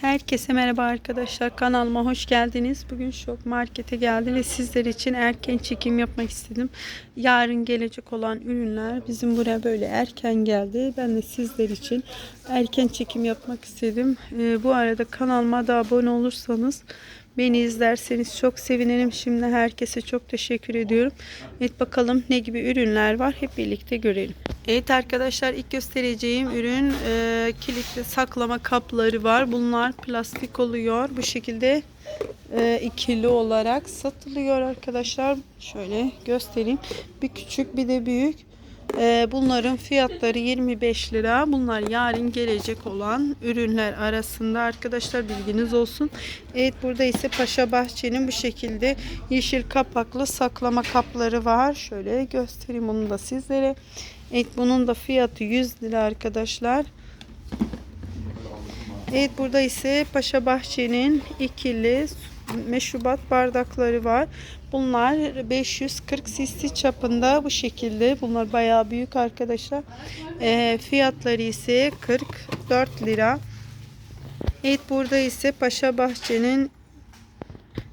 Herkese merhaba arkadaşlar. Kanalıma hoş geldiniz. Bugün şok markete geldi ve sizler için erken çekim yapmak istedim. Yarın gelecek olan ürünler bizim buraya böyle erken geldi. Ben de sizler için erken çekim yapmak istedim. Ee, bu arada kanalıma da abone olursanız Beni izlerseniz çok sevinirim. Şimdi herkese çok teşekkür ediyorum. Evet bakalım ne gibi ürünler var hep birlikte görelim. Evet arkadaşlar ilk göstereceğim ürün e, kilitli saklama kapları var. Bunlar plastik oluyor. Bu şekilde e, ikili olarak satılıyor arkadaşlar. Şöyle göstereyim. Bir küçük bir de büyük. Ee, bunların fiyatları 25 lira. Bunlar yarın gelecek olan ürünler arasında arkadaşlar bilginiz olsun. Evet burada ise Paşa Bahçe'nin bu şekilde yeşil kapaklı saklama kapları var. Şöyle göstereyim onu da sizlere. Evet bunun da fiyatı 100 lira arkadaşlar. Evet burada ise Paşa Bahçe'nin ikili meşrubat bardakları var. Bunlar 540 cc çapında bu şekilde. Bunlar bayağı büyük arkadaşlar. E, fiyatları ise 44 lira. Evet burada ise Paşa Bahçe'nin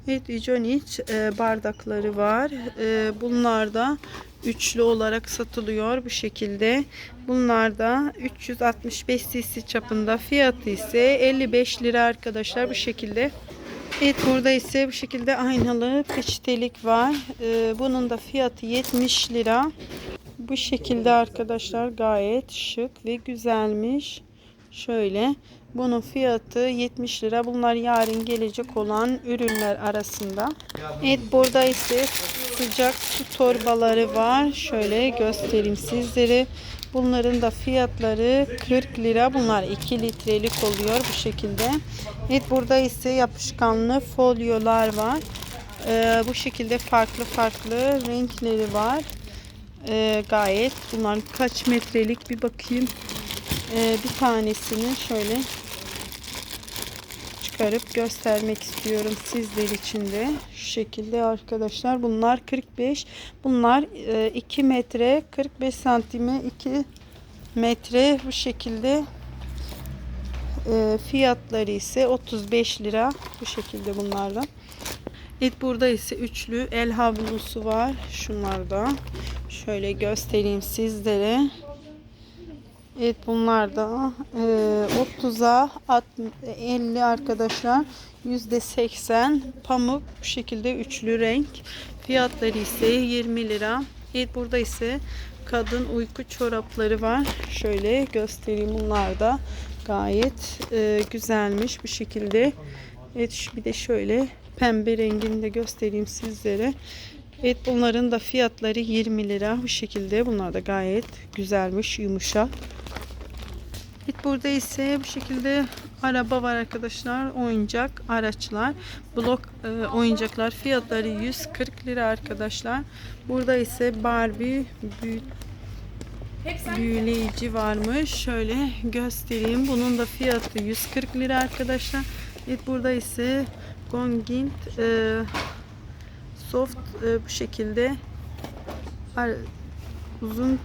Evet Iconic e, bardakları var. E, bunlar da üçlü olarak satılıyor bu şekilde. Bunlar da 365 cc çapında. Fiyatı ise 55 lira arkadaşlar bu şekilde. Evet burada ise bu şekilde aynalı peçetelik var. Ee, bunun da fiyatı 70 lira. Bu şekilde arkadaşlar gayet şık ve güzelmiş. Şöyle bunun fiyatı 70 lira. Bunlar yarın gelecek olan ürünler arasında. Evet burada ise sıcak su torbaları var. Şöyle göstereyim sizlere. Bunların da fiyatları 40 lira. Bunlar 2 litrelik oluyor bu şekilde. Evet burada ise yapışkanlı folyolar var. Ee, bu şekilde farklı farklı renkleri var. Ee, gayet bunlar kaç metrelik bir bakayım. Ee, bir tanesini şöyle çıkarıp göstermek istiyorum sizler için de. Şu şekilde arkadaşlar. Bunlar 45. Bunlar 2 metre 45 santime 2 metre bu şekilde e, fiyatları ise 35 lira bu şekilde bunlardan. Evet burada ise üçlü el havlusu var. Şunlarda. Şöyle göstereyim sizlere. Evet bunlar da e, 30'a 50 arkadaşlar. %80 pamuk bu şekilde üçlü renk. Fiyatları ise 20 lira. Evet burada ise kadın uyku çorapları var. Şöyle göstereyim bunlar da gayet e, güzelmiş bu şekilde. Evet bir de şöyle pembe rengini de göstereyim sizlere. Evet bunların da fiyatları 20 lira bu şekilde. Bunlar da gayet güzelmiş yumuşak. Evet burada ise bu şekilde araba var arkadaşlar. Oyuncak araçlar. Blok e, oyuncaklar fiyatları 140 lira arkadaşlar. Burada ise Barbie büyük büyüleyici varmış. Şöyle göstereyim. Bunun da fiyatı 140 lira arkadaşlar. Evet burada ise Gongint e, soft e, bu şekilde uzun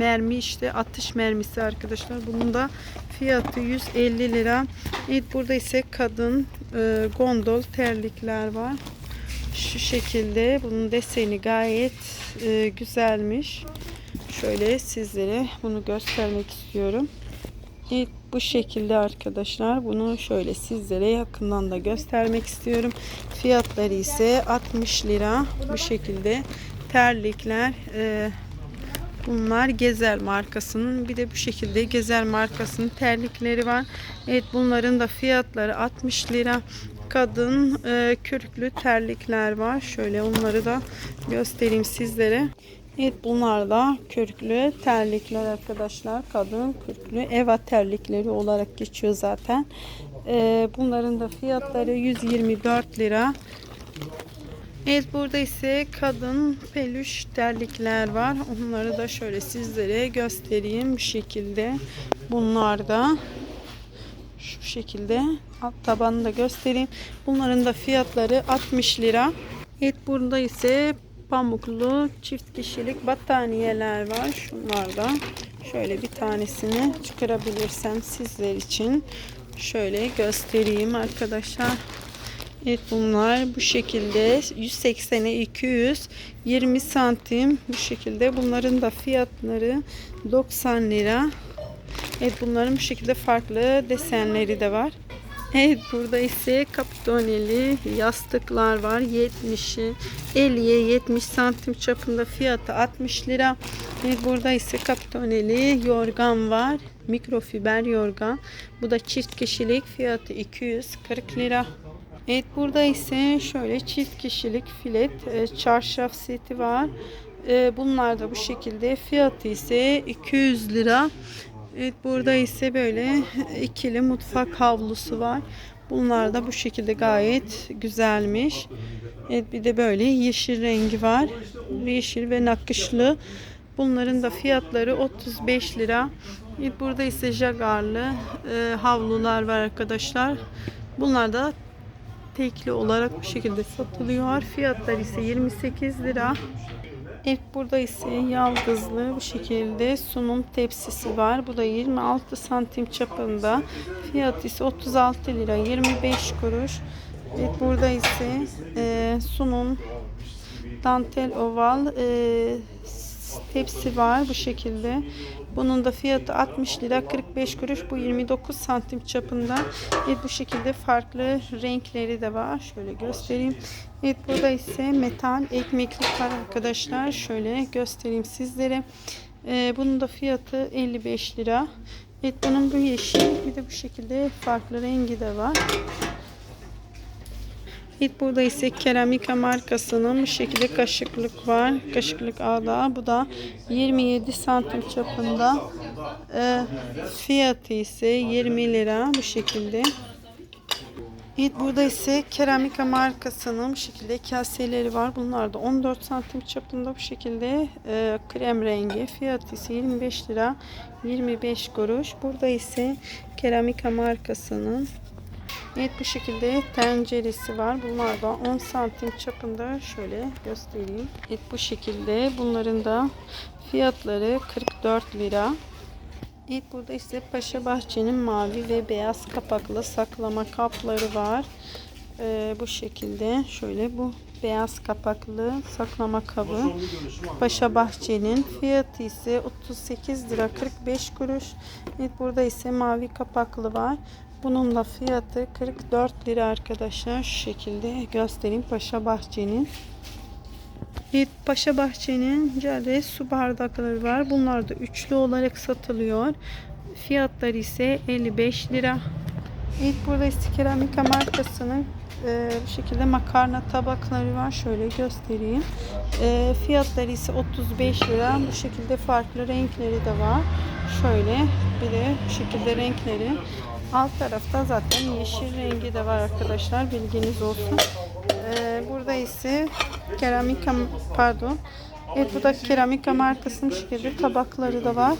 mermi işte atış mermisi arkadaşlar. Bunun da fiyatı 150 lira. Evet burada ise kadın e, gondol terlikler var. Şu şekilde bunun deseni gayet e, güzelmiş. Şöyle sizlere bunu göstermek istiyorum. Evet bu şekilde arkadaşlar. Bunu şöyle sizlere yakından da göstermek istiyorum. Fiyatları ise 60 lira. Bu şekilde terlikler e, Bunlar Gezel markasının bir de bu şekilde Gezel markasının terlikleri var. Evet bunların da fiyatları 60 lira. Kadın e, kürklü terlikler var. Şöyle onları da göstereyim sizlere. Evet bunlar da kürklü terlikler arkadaşlar. Kadın kürklü eva terlikleri olarak geçiyor zaten. E, bunların da fiyatları 124 lira. Evet burada ise kadın peluş terlikler var. Onları da şöyle sizlere göstereyim bu şekilde. Bunlar da şu şekilde alt tabanını da göstereyim. Bunların da fiyatları 60 lira. Evet burada ise pamuklu çift kişilik battaniyeler var. Şunlardan şöyle bir tanesini çıkarabilirsem sizler için Şöyle göstereyim arkadaşlar. Evet bunlar bu şekilde 180'e 220 santim bu şekilde. Bunların da fiyatları 90 lira. Evet bunların bu şekilde farklı desenleri de var. Evet burada ise kapitoneli yastıklar var. 70'i 50'ye 70 santim çapında fiyatı 60 lira. Evet burada ise kapitoneli yorgan var. Mikrofiber yorgan. Bu da çift kişilik fiyatı 240 lira. Evet burada ise şöyle çift kişilik filet e, çarşaf seti var. E, bunlar da bu şekilde fiyatı ise 200 lira. Evet burada ise böyle ikili mutfak havlusu var. Bunlar da bu şekilde gayet güzelmiş. Evet bir de böyle yeşil rengi var. Yeşil ve nakışlı. Bunların da fiyatları 35 lira. Evet, burada ise jagarlı e, havlular var arkadaşlar. Bunlar da tekli olarak bu şekilde satılıyor. Fiyatlar ise 28 lira. Evet burada ise yaldızlı bu şekilde sunum tepsisi var. Bu da 26 santim çapında. Fiyat ise 36 lira 25 kuruş. Evet burada ise e, sunum dantel oval e, tepsi var bu şekilde. Bunun da fiyatı 60 lira 45 kuruş. Bu 29 santim çapında. Evet bu şekilde farklı renkleri de var. Şöyle göstereyim. Evet burada ise metal ekmeklik var arkadaşlar. Şöyle göstereyim sizlere. Ee, bunun da fiyatı 55 lira. Evet bunun bu yeşil bir de bu şekilde farklı rengi de var. Evet burada ise keramika markasının bu şekilde kaşıklık var. Kaşıklık ağda. Bu da 27 santim çapında. Ee, fiyatı ise 20 lira bu şekilde. Evet burada ise keramika markasının bu şekilde kaseleri var. Bunlar da 14 santim çapında bu şekilde e, krem rengi. Fiyatı ise 25 lira 25 kuruş. Burada ise keramika markasının Evet bu şekilde tenceresi var. Bunlar da 10 santim çapında şöyle göstereyim. Evet bu şekilde bunların da fiyatları 44 lira. Evet burada ise Paşa Bahçe'nin mavi ve beyaz kapaklı saklama kapları var. Ee, bu şekilde şöyle bu beyaz kapaklı saklama kabı. Paşa Bahçe'nin fiyatı ise 38 lira 45 kuruş. Evet burada ise mavi kapaklı var. Bunun da fiyatı 44 lira arkadaşlar. Şu şekilde göstereyim Paşa Bahçe'nin. Evet, Paşa Bahçe'nin cale su bardakları var. Bunlar da üçlü olarak satılıyor. Fiyatları ise 55 lira. Evet burada ise keramika markasının e, bu şekilde makarna tabakları var. Şöyle göstereyim. E, fiyatları ise 35 lira. Bu şekilde farklı renkleri de var. Şöyle bir de bu şekilde renkleri. Alt tarafta zaten yeşil rengi de var arkadaşlar. Bilginiz olsun. Ee, burada ise keramika pardon. Evet bu da keramika markasının şekilde tabakları da var.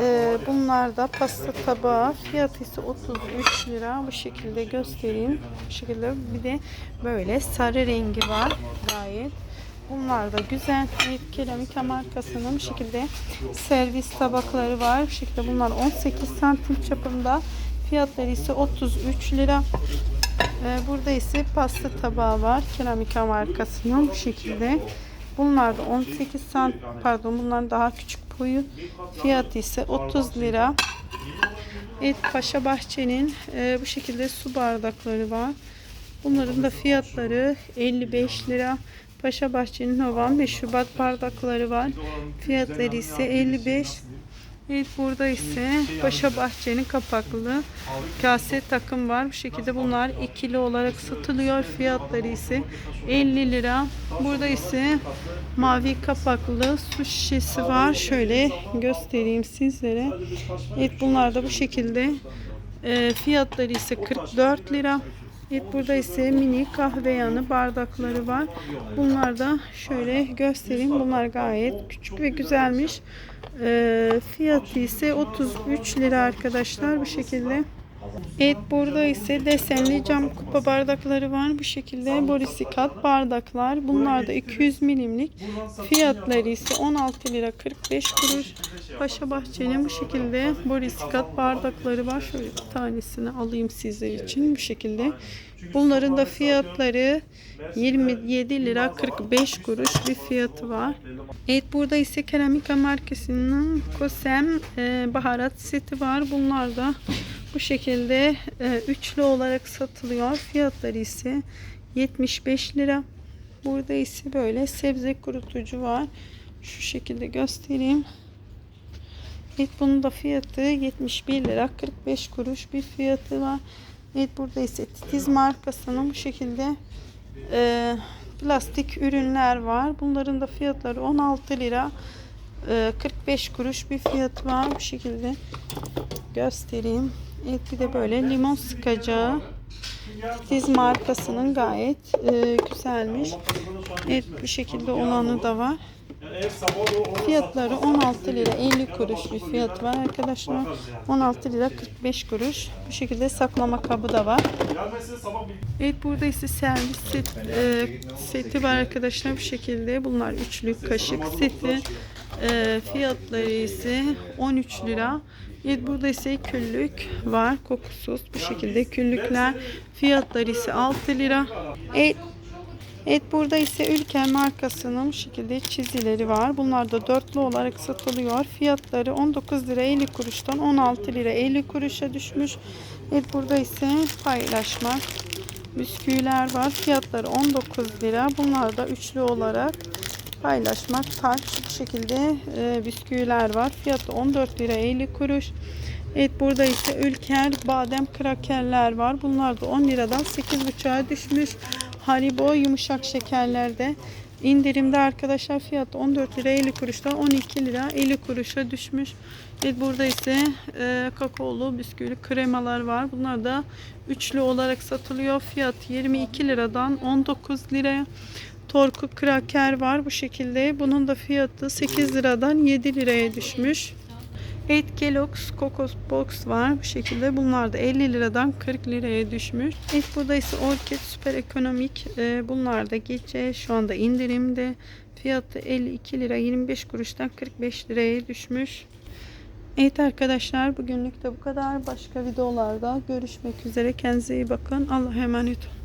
Ee, bunlar da pasta tabağı. Fiyatı ise 33 lira. Bu şekilde göstereyim. Bu şekilde bir de böyle sarı rengi var. Gayet. Bunlar da güzel. Evet, keramika markasının bu şekilde servis tabakları var. Bu şekilde bunlar 18 santim çapında. Fiyatları ise 33 lira. Ee, burada ise pasta tabağı var. Keramika markasının bu şekilde. Bunlar da 18 sant pardon bunlar daha küçük boyu. Fiyatı ise 30 lira. Evet Paşa Bahçe'nin e, bu şekilde su bardakları var. Bunların da fiyatları 55 lira. Paşa Bahçe'nin Havan ve Şubat bardakları var. Fiyatları ise 55 Evet burada ise Paşa Bahçe'nin kapaklı kase takım var. Bu şekilde bunlar ikili olarak satılıyor. Fiyatları ise 50 lira. Burada ise mavi kapaklı su şişesi var. Şöyle göstereyim sizlere. Evet bunlar da bu şekilde. E, fiyatları ise 44 lira. Evet burada ise mini kahve yanı bardakları var. Bunlar da şöyle göstereyim. Bunlar gayet küçük ve güzelmiş. E, fiyatı ise 33 lira arkadaşlar bu şekilde. Evet burada ise desenli cam kupa bardakları var. Bu şekilde borisikat bardaklar. Bunlar da 200 milimlik. Fiyatları ise 16 lira 45 kuruş. Paşa Bahçe'nin bu şekilde borisikat bardakları var. Şöyle bir tanesini alayım sizler için bu şekilde. Bunların da fiyatları 27 lira 45 kuruş bir fiyatı var. Evet burada ise Keramika markasının Kosem e, baharat seti var. Bunlar da bu şekilde e, üçlü olarak satılıyor. Fiyatları ise 75 lira. Burada ise böyle sebze kurutucu var. Şu şekilde göstereyim. Evet bunun da fiyatı 71 lira 45 kuruş bir fiyatı var. Evet burada ise Titiz markasının bu şekilde e, plastik ürünler var. Bunların da fiyatları 16 lira e, 45 kuruş bir fiyatı var. Bu şekilde göstereyim. Evet bir de böyle limon sıkacağı Titiz markasının gayet e, güzelmiş. Evet bu şekilde olanı da var. Fiyatları 16 lira 50 kuruş bir fiyat var arkadaşlar. 16 lira 45 kuruş. Bu şekilde saklama kabı da var. Evet burada ise servis set, e, seti var arkadaşlar bu şekilde. Bunlar üçlü kaşık seti. E, fiyatları ise 13 lira. Burada ise küllük var kokusuz bu şekilde küllükler. Fiyatları ise 6 lira. Evet Evet burada ise Ülker markasının şekilde çizileri var. Bunlar da dörtlü olarak satılıyor. Fiyatları 19 lira 50 kuruştan 16 lira 50 kuruşa düşmüş. Evet burada ise paylaşmak bisküviler var. Fiyatları 19 lira. Bunlar da üçlü olarak paylaşmak tarç bu şekilde e, bisküviler var. Fiyatı 14 lira 50 kuruş. Evet burada ise Ülker badem krakerler var. Bunlar da 10 liradan 8,5'a düşmüş. Haribo yumuşak şekerlerde indirimde arkadaşlar fiyatı 14 lira 50 kuruştan 12 lira 50 kuruşa düşmüş. Evet burada ise e, kakaolu bisküvili kremalar var. Bunlar da üçlü olarak satılıyor. Fiyat 22 liradan 19 liraya. Torku kraker var bu şekilde. Bunun da fiyatı 8 liradan 7 liraya düşmüş. Evet Kellogg's Cocos Box var bu şekilde. Bunlar da 50 liradan 40 liraya düşmüş. Evet burada ise Orchid Süper Ekonomik. Ee, bunlar da gece şu anda indirimde. Fiyatı 52 lira 25 kuruştan 45 liraya düşmüş. Evet arkadaşlar bugünlük de bu kadar. Başka videolarda görüşmek üzere. Kendinize iyi bakın. Allah'a emanet olun.